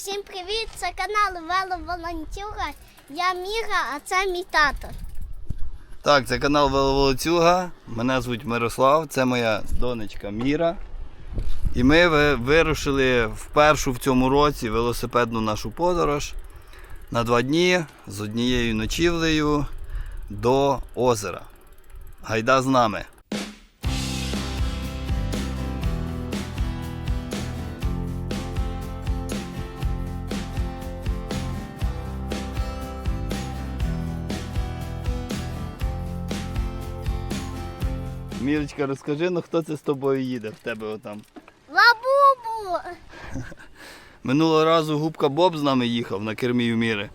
Всім привіт! Це канал Вело Волонтюга. Я Міра, а це мій тато. Так, це канал Веловолоцюга. Мене звуть Мирослав, це моя донечка Міра. І ми вирушили впершу в цьому році велосипедну нашу подорож на два дні з однією ночівлею до озера. Гайда з нами. Мірочка, розкажи, ну хто це з тобою їде в тебе отам? Лабубу! Минулого разу губка Боб з нами їхав на кермі у Міри.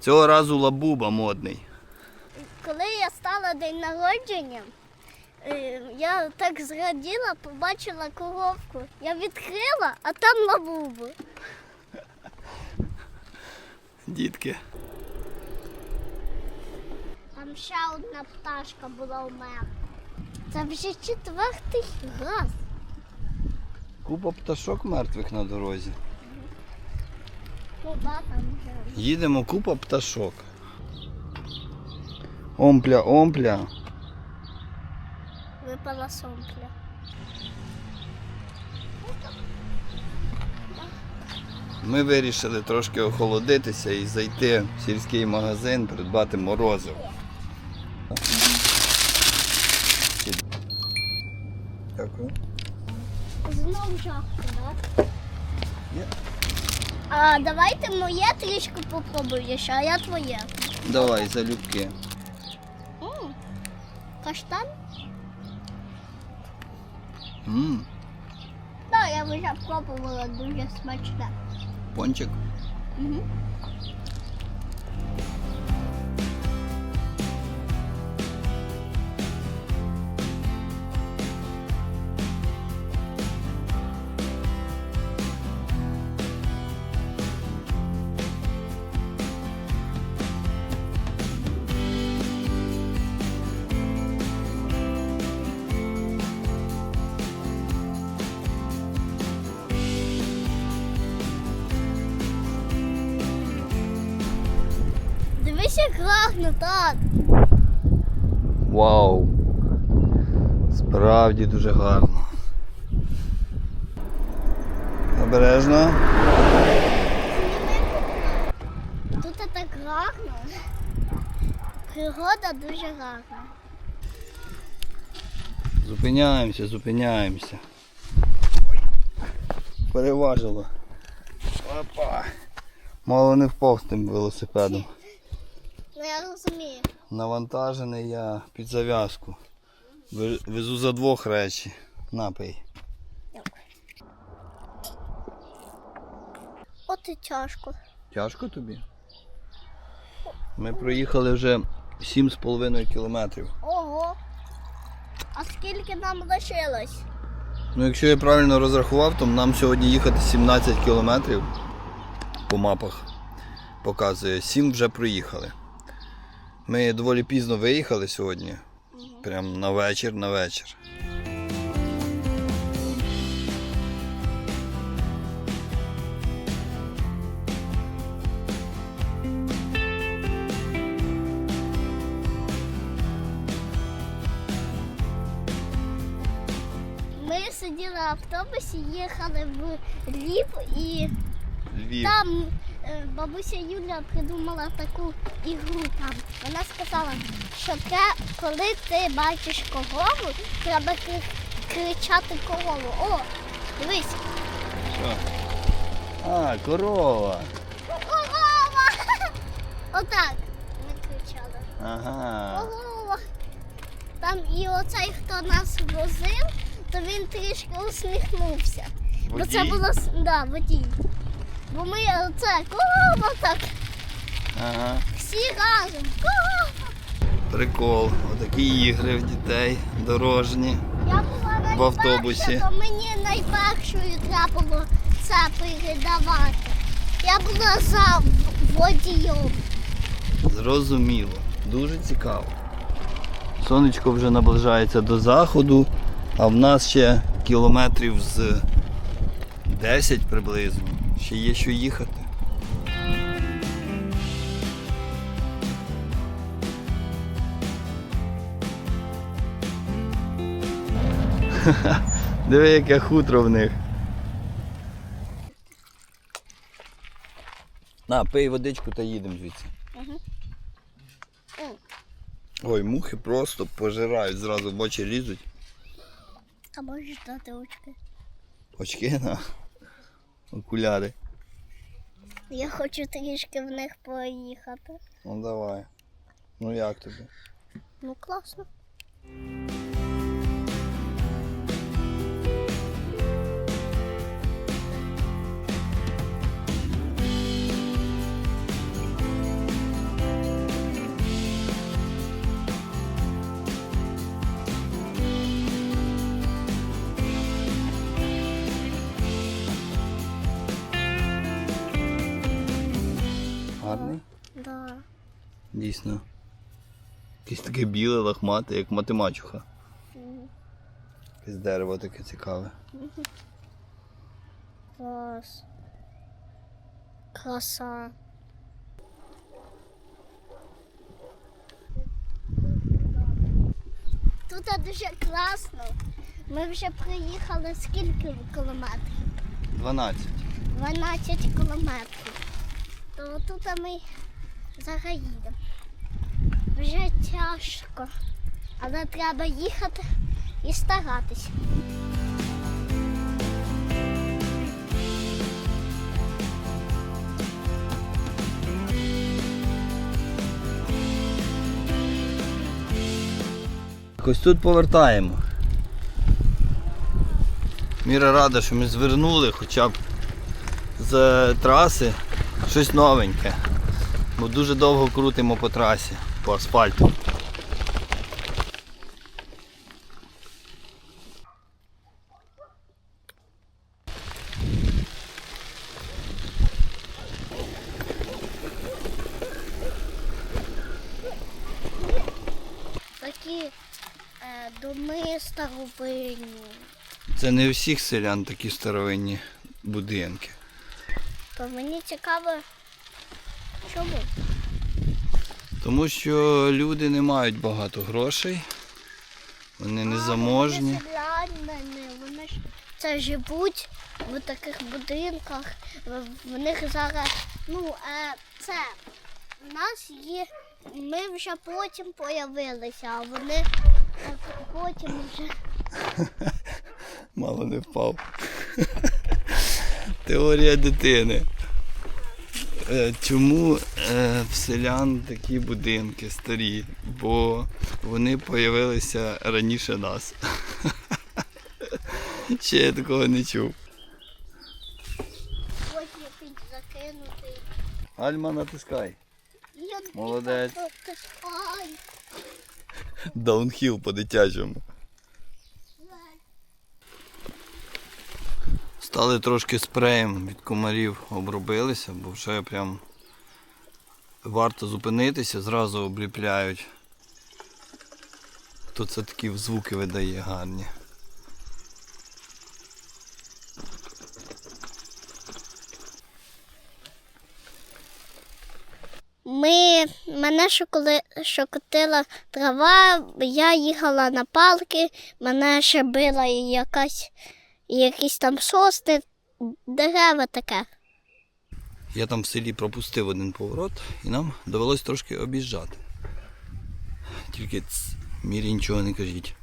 Цього разу лабуба модний. Коли я стала день народження, е, я так зраділа, побачила коровку. Я відкрила, а там лабубу. Дітки. Там ще одна пташка була у мене. Це вже четвертий раз. Купа пташок мертвих на дорозі. Там вже. Їдемо купа пташок. Омпля, омпля. Випала сомпля. Ми вирішили трошки охолодитися і зайти в сільський магазин, придбати морозиво. Дякую. Знов жаху, так? Ні. А давайте моє трішки попробуєш, а я твоє. Давай, залюбки. М, Каштан? М, Так, я вже пробувала дуже смачне. пончик. Угу. Як гарно, так. Вау! Справді дуже гарно. Обережно. Тут так гарно. Природа дуже гарна. Зупиняємося, зупиняємося. Переважило. Опа. Мало не впав з тим велосипедом. Ну я розумію. Навантажений я під зав'язку. Везу за двох речі. Напий. От і тяжко. Тяжко тобі? Ми проїхали вже 7,5 кілометрів. Ого. А скільки нам лишилось? Ну, якщо я правильно розрахував, то нам сьогодні їхати 17 кілометрів по мапах показує. 7 вже проїхали. Ми доволі пізно виїхали сьогодні. Прям на вечір, на вечір. Ми сиділи в автобусі, їхали в Львів і Львів. там бабуся Юля придумала таку ігру там. Вона сказала, що те, коли ти бачиш корову, треба кричати корову. О, дивись, Що? А, корова. корова! Отак ми кричали. Ага. Корова. Там і оцей, хто нас возив, то він трішки усміхнувся. Бо це було да, водій. Бо ми оце корова так, Ага. всі разом. Корова. Прикол. Отакі ігри в дітей дорожні. Я була В автобусі. то мені найпершою треба було це передавати. Я була за водієм. Зрозуміло. Дуже цікаво. Сонечко вже наближається до заходу, а в нас ще кілометрів з 10 приблизно, Ще є що їхати. Диви, яке хутро в них. На, пий водичку та їдемо звідси. Ой, мухи просто пожирають, зразу в очі лізуть. А можеш дати очки? Очки на окуляри. Я хочу трішки в них поїхати. Ну давай. Ну як тобі? Ну класно. Дійсно. Якесь таке біле, лохмате, як матемачуха. Якесь дерево таке цікаве. Клас. Краса. Тут дуже класно. Ми вже приїхали скільки кілометрів? 12. 12 кілометрів. То тут ми зараз їдемо. Вже тяжко. Але треба їхати і старатися. Ось тут повертаємо. Міра рада, що ми звернули хоча б з траси щось новеньке. Бо дуже довго крутимо по трасі, по асфальту. Такі е, доми старовинні. Це не у всіх селян такі старовинні будинки. То мені цікаво, чому? Тому що люди не мають багато грошей, вони не заможні. Вони ж це живуть в таких будинках. В, них зараз, ну, е, це в нас є. Ми вже потім появилися, а вони е, потім вже. Мало не впав. Теорія дитини. Е, Чому е, в селян такі будинки старі? Бо вони появилися раніше нас. Ще я такого не чув. Потім під закинутий. Альма натискай. Я Молодець. Даунхіл по-дитячому. Стали трошки спреєм від комарів обробилися, бо вже прям варто зупинитися, зразу обліпляють. Хто це такі звуки видає гарні. Ми мене шокотила трава, я їхала на палки, мене ще била якась, і якісь там сосни, дерева таке. Я там в селі пропустив один поворот і нам довелось трошки об'їжджати. Тільки ц, мірі нічого не кажіть.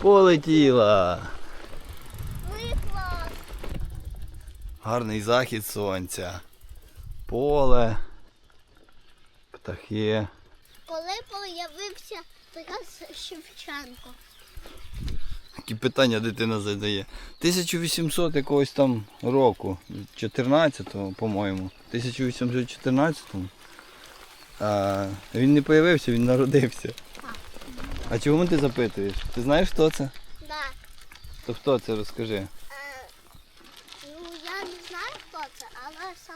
Полетіла! Гарний захід сонця. Поле. Птахи. Коли появився Тарас Шевченко? Які питання дитина задає. 1800 якогось там року, 14-го, по-моєму. 1814-му. А, він не появився, він народився. А чому ти запитуєш? Ти знаєш, хто це? Так. То хто це розкажи?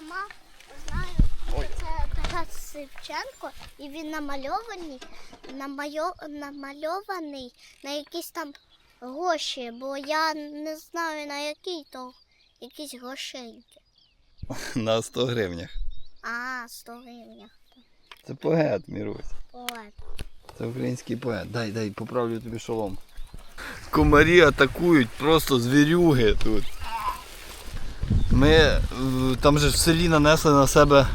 Не знаю, хто це, сама Шевченко, і він намальований, намайо, намальований на якісь там гроші, бо я не знаю на який то якісь грошеньки. На 100 гривнях. А, 100 гривень. Це поет, Мірусь. Ой. Це український поет. Дай, дай, поправлю тобі шолом. Комарі атакують просто звірюги тут. Ми е, там же в селі нанесли на себе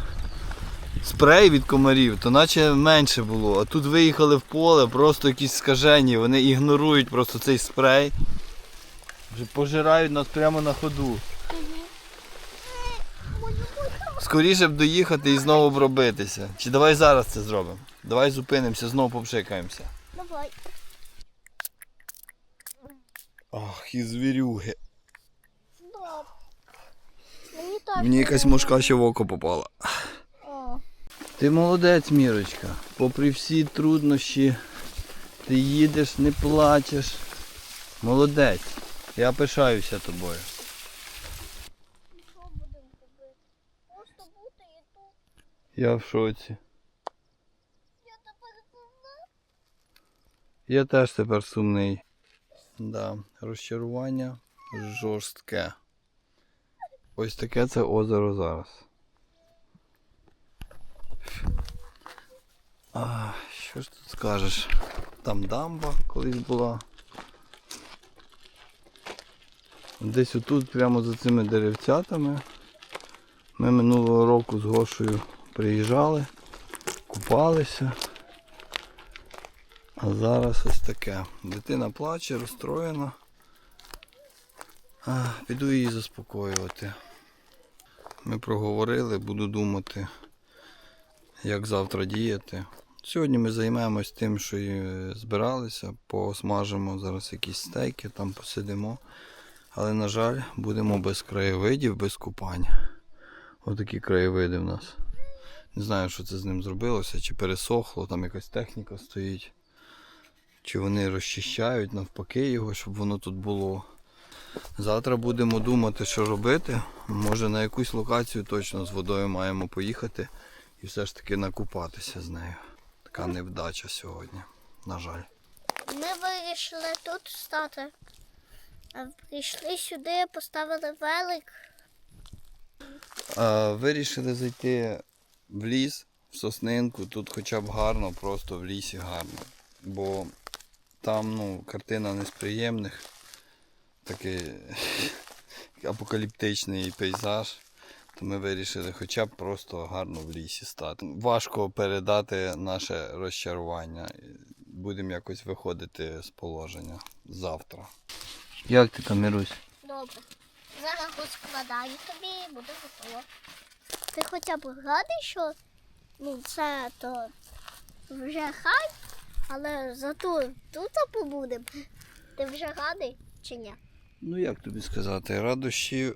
спрей від комарів, то наче менше було. А тут виїхали в поле, просто якісь скажені, вони ігнорують просто цей спрей. Вже пожирають нас прямо на ходу. Скоріше б доїхати і знову обробитися. Чи давай зараз це зробимо? Давай зупинимося, знову попшикаємося. Давай. Ах, і звірюги. Мені. Мені якась мошка ще в око попала. О. Ти молодець, Мірочка. Попри всі труднощі, ти їдеш, не плачеш. Молодець. Я пишаюся тобою. Я в шоці. Я тепер сумна. Я теж тепер сумний. Да, розчарування жорстке. Ось таке це озеро зараз. А, що ж тут скажеш? Там дамба колись була. Десь отут, прямо за цими деревцятами. Ми минулого року з Гошею приїжджали, купалися. А зараз ось таке. Дитина плаче, розстроєна. А, піду її заспокоювати. Ми проговорили, буду думати, як завтра діяти. Сьогодні ми займемось тим, що і збиралися, посмажимо зараз якісь стейки, там посидимо. Але, на жаль, будемо без краєвидів, без купання. Отакі краєвиди в нас. Не знаю, що це з ним зробилося, чи пересохло, там якась техніка стоїть. Чи вони розчищають навпаки його, щоб воно тут було. Завтра будемо думати, що робити. Може на якусь локацію точно з водою маємо поїхати і все ж таки накупатися з нею. Така невдача сьогодні, на жаль. Ми вирішили тут стати. Прийшли сюди, поставили велик. А, вирішили зайти в ліс, в соснинку. Тут хоча б гарно, просто в лісі гарно. Бо там ну, картина не з приємних. Такий апокаліптичний пейзаж. То ми вирішили хоча б просто гарно в лісі стати. Важко передати наше розчарування. Будемо якось виходити з положення завтра. Як ти там, Мірусь? Добре. Зараз розкладаю тобі і буде готово. Ти хоча б радий, що ну, це то вже хай, але зато тут побудемо. Ти вже радий чи ні? Ну як тобі сказати, радощі,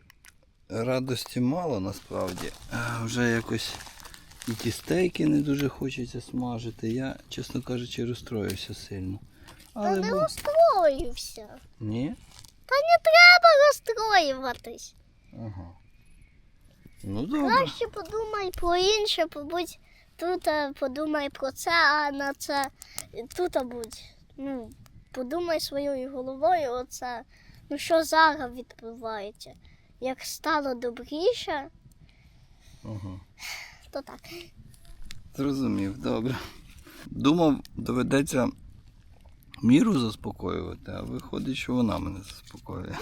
радості мало насправді. Вже якось і ті стейки не дуже хочеться смажити. Я, чесно кажучи, розстроївся сильно. Та не бу- розстроївся. Ні? Та не треба розстроюватись. Ага. Ну добре. Краще подумай про інше, побудь тут, подумай про це, а на це тут будь. Ну, подумай своєю головою, оце. Ну що зараз відбувається? Як стало добріше, Ага. то так. Зрозумів, добре. Думав, доведеться міру заспокоювати, а виходить, що вона мене заспокоює.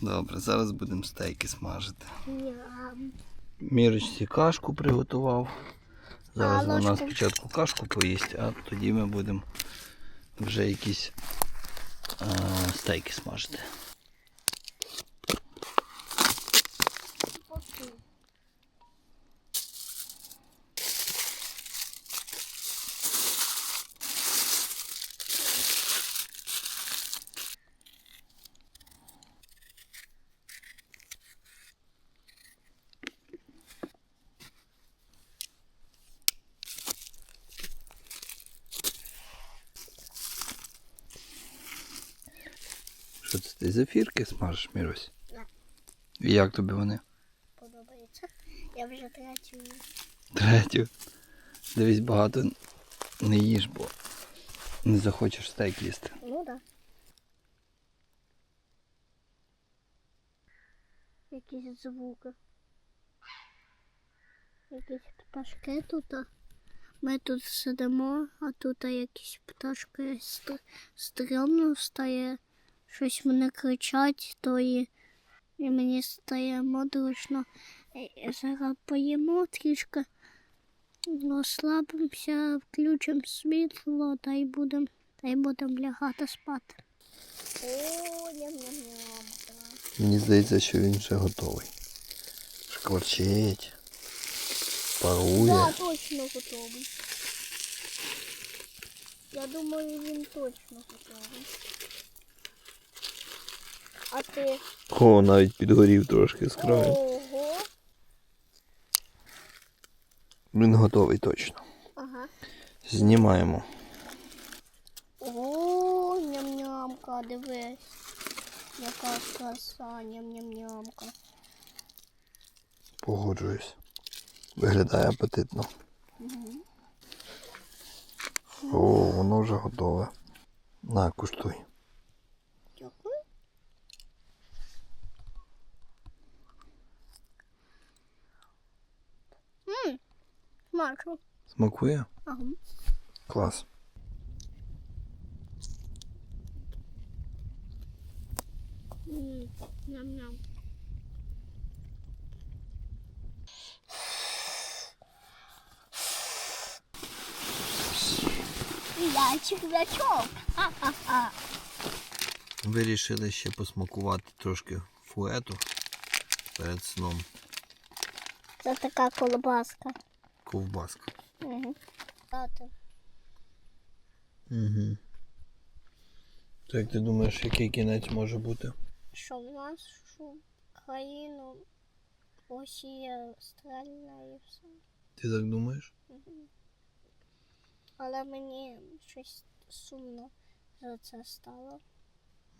Добре, зараз будемо стейки смажити. Ням. Мірочці кашку приготував. Зараз А, вона ложку? спочатку кашку поїсть, а тоді ми будемо вже якісь стейки смажити. Що це ти зефірки смажеш, Мірусь? Да. І як тобі вони? Подобається. Я вже третю. Третю. Дивись, багато не їж, бо не захочеш стейк їсти. Ну да. Якісь звуки. Якісь пташки тут. Ми тут сидимо, а тут якісь пташки стр- стрьомно стає. Щось вони кричать, то і, і мені стає модручно. Е, Зараз поїмо трішки, розслабимося, включимо світло та й будемо та й будемо лягати спати. О, ням-ням-ням. Мені здається, що він вже готовий. Шкварчить. Парує. Так, точно готовий. Я думаю, він точно готовий. А ти? О, навіть підгорів трошки з краю. Ого. Він готовий точно. Ага. Знімаємо. О, ням-нямка, дивись. Яка краса, ням-ням-нямка. Погоджуюсь. Виглядає апетитно. О, воно вже готове. На, куштуй. Дякую. Ммм, смачно. Смакує? Ага. Клас. Ням-ням. М'ячик м'ячок. Ха-ха-ха. Вирішили ще посмакувати трошки фуету перед сном. Це така колбаска. Ковбаска. Угу. Угу. То як ти думаєш, який кінець може бути? Що в нашу країну Росія стріляє і все. Ти так думаєш? Але мені щось сумно за це стало.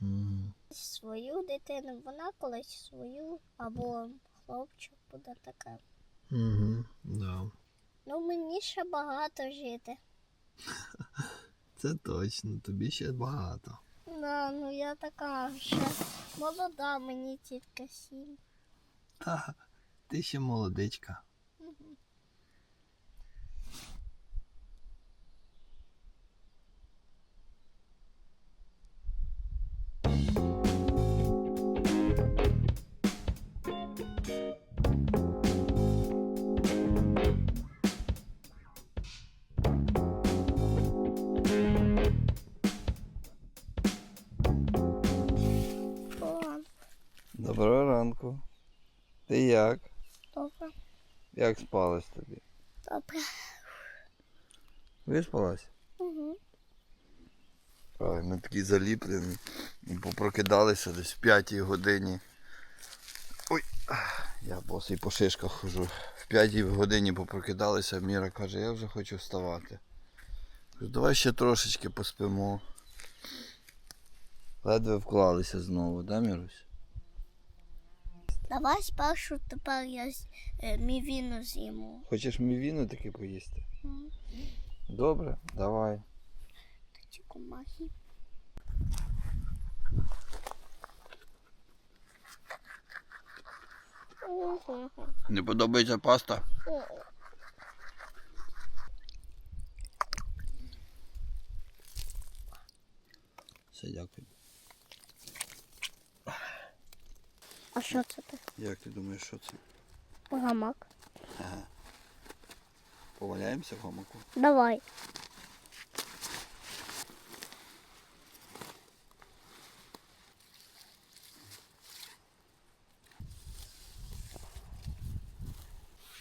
Угу. Свою дитину, вона колись свою, або хлопчик буде таке. Угу. Да. Ну мені ще багато жити. Це точно, тобі ще багато. Да, ну я така ще молода, мені тільки сім. Та, ти ще молодичка. Як спалось тобі? добре. Виспалась? Угу. Ой, ми такі заліплені. Попрокидалися десь в п'ятій годині. Ой, я босий по шишках хожу. В п'ятій годині попрокидалися, Міра каже, я вже хочу вставати. Кажу, давай ще трошечки поспимо. Ледве вклалися знову, да, Мірусь? Давай спершу тепер я е, мівіну з'їму. Хочеш мівіну таки поїсти? М, Добре, давай. Ці комахи. Не подобається паста? О, Все, дякую. А що це ти? Як ти думаєш, що це? Гамак. Поваляємося в гамаку? Давай.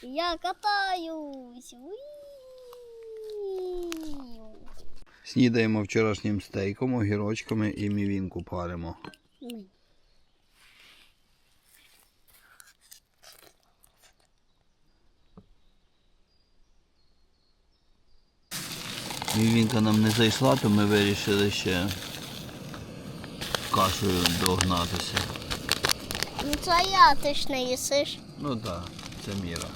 Я катаюсь. Уі. Снідаємо вчорашнім стейком, огірочками і мівінку паримо. Ні. Мівінка нам не зайшла, то ми вирішили ще кашею догнатися. Ну, Це я, ти ж не їсиш. Ну, так, це міра.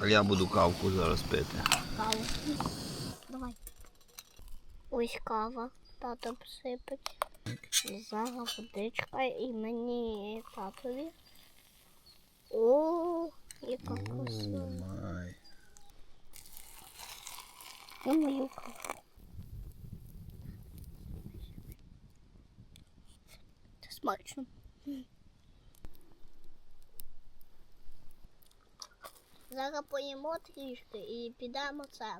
А я буду кавку зараз пити. Каву. Давай. Ось кава. Тато посипить. Зараз водичка і мені і татові. О, яка красива. май. І мою каву. Це смачно. Зараз поїмо трішки і підемо це.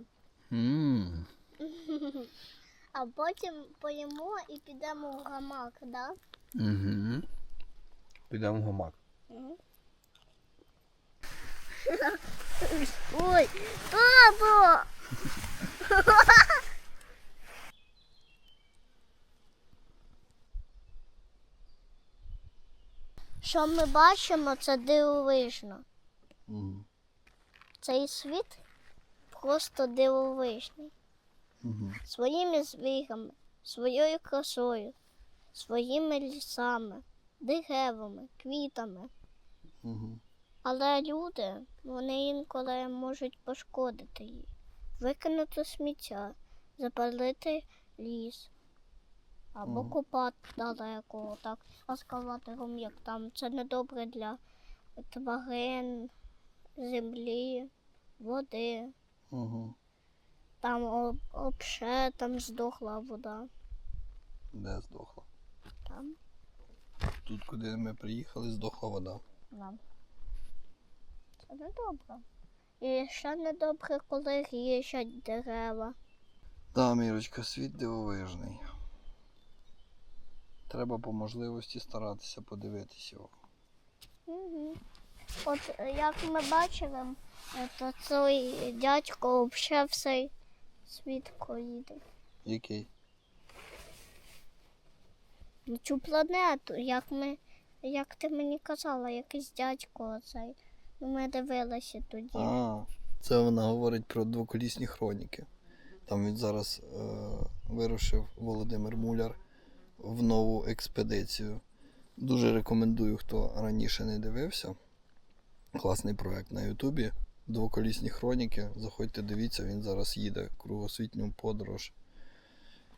Ммм. А потім поїмо і підемо в гамак, да? Угу. Підемо в гамак. Мгм. Ой, тато! Що ми бачимо, це дивовижно. Угу. Цей світ просто дивовижний. Угу. Своїми звігами, своєю красою, своїми лісами, деревами, квітами. Угу. Але люди, вони інколи можуть пошкодити її, викинути сміття, запалити ліс або Мгм. копати далеко, так, ескаватором, як там. Це недобре для тварин, землі, води. Угу. Там об- обше, там здохла вода. Де здохла? Там, Тут, куди ми приїхали, здохла вода. там. Це недобре. І ще недобре, коли ріжать дерева. Так, Мірочка, світ дивовижний. Треба по можливості старатися подивитися його. Угу. От е, як ми бачили, е, то цей дядько взагалі все світ поїде. Який? Цю планету, як ми, як ти мені казала, якийсь дядько оцей. Ми дивилися тоді. А, це вона говорить про двоколісні хроніки. Там він зараз е, вирушив Володимир Муляр в нову експедицію. Дуже рекомендую, хто раніше не дивився. Класний проект на Ютубі. Двоколісні хроніки. Заходьте, дивіться, він зараз їде кругосвітню подорож.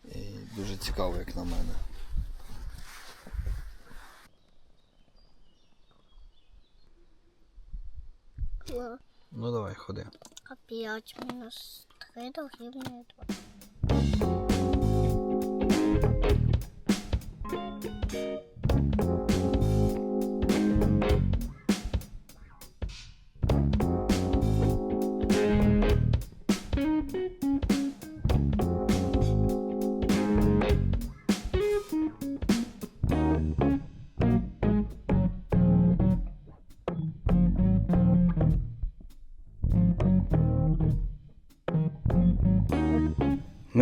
І дуже цікаво, як на мене. Ну давай, ходи. 5 мінус 3 дорівнює 2.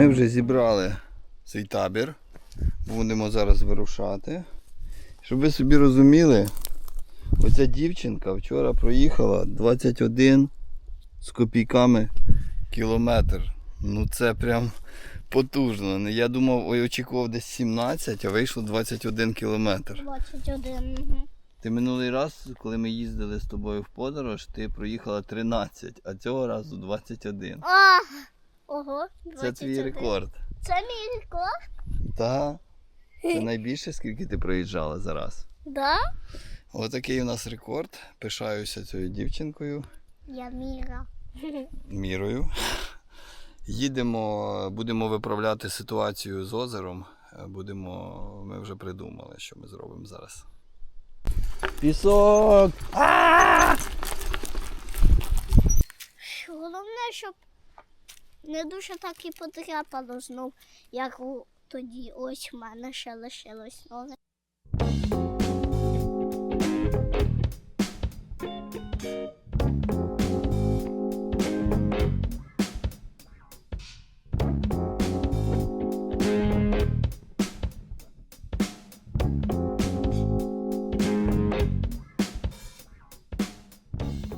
Ми вже зібрали цей табір. Будемо зараз вирушати. Щоб ви собі розуміли, оця дівчинка вчора проїхала 21 з копійками кілометр. Ну це прям потужно. Я думав, ой, очікував десь 17, а вийшло 21 кілометр. 21. Угу. Ти минулий раз, коли ми їздили з тобою в подорож, ти проїхала 13, а цього разу 21. А, ого, 21. Це твій рекорд. Це мій рекорд? Так. Це найбільше, скільки ти проїжджала за раз. Да? Отакий у нас рекорд. Пишаюся цією дівчинкою, Я Міра. мірою. Їдемо, будемо виправляти ситуацію з озером. Будемо, ми вже придумали, що ми зробимо зараз. Пісок! Головне, щоб не дуже так і подряпало знов, як тоді ось в мене ще лишилось ноги.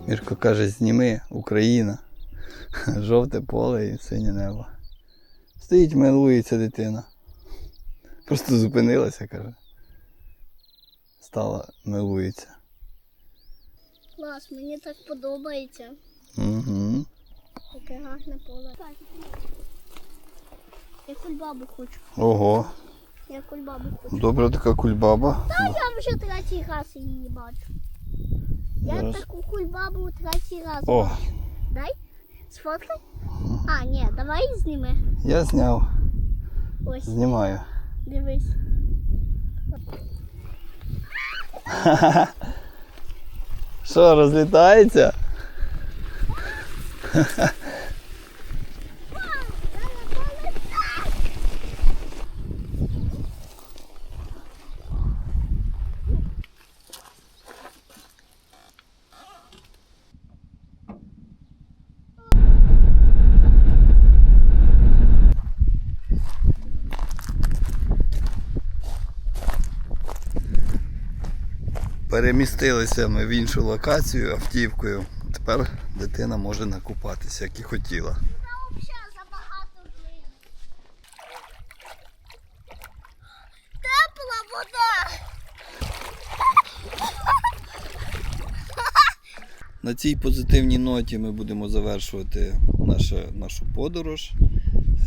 Мірко каже, зніми Україна. Жовте поле і синє небо. Стоїть, милується дитина. Просто зупинилася, каже. Стала, милується. Клас, мені так подобається. Угу. Таке гарне поле. Я кульбабу хочу. Ого. Я кульбабу хочу. Добра така кульбаба. Та я вже третій раз її бачу. Я Зараз. таку кульбабу третій раз О, бачу. Дай, сфоткай. А, ні, давай зніми. я зняв. Ось, Знімаю. дивись. Що, розлітається? Перемістилися ми в іншу локацію автівкою. Тепер дитина може накупатися, як і хотіла. Тепла вода. На цій позитивній ноті ми будемо завершувати нашу, нашу подорож.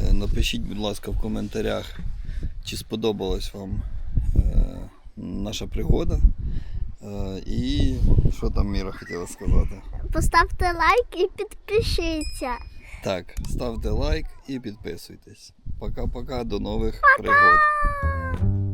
Е, Напишіть, будь ласка, в коментарях, чи сподобалась вам е, наша пригода. Е, і що там Міра хотіла сказати? Поставте лайк і підпишіться. Так, ставте лайк і підписуйтесь. Пока-пока, до нових пригод.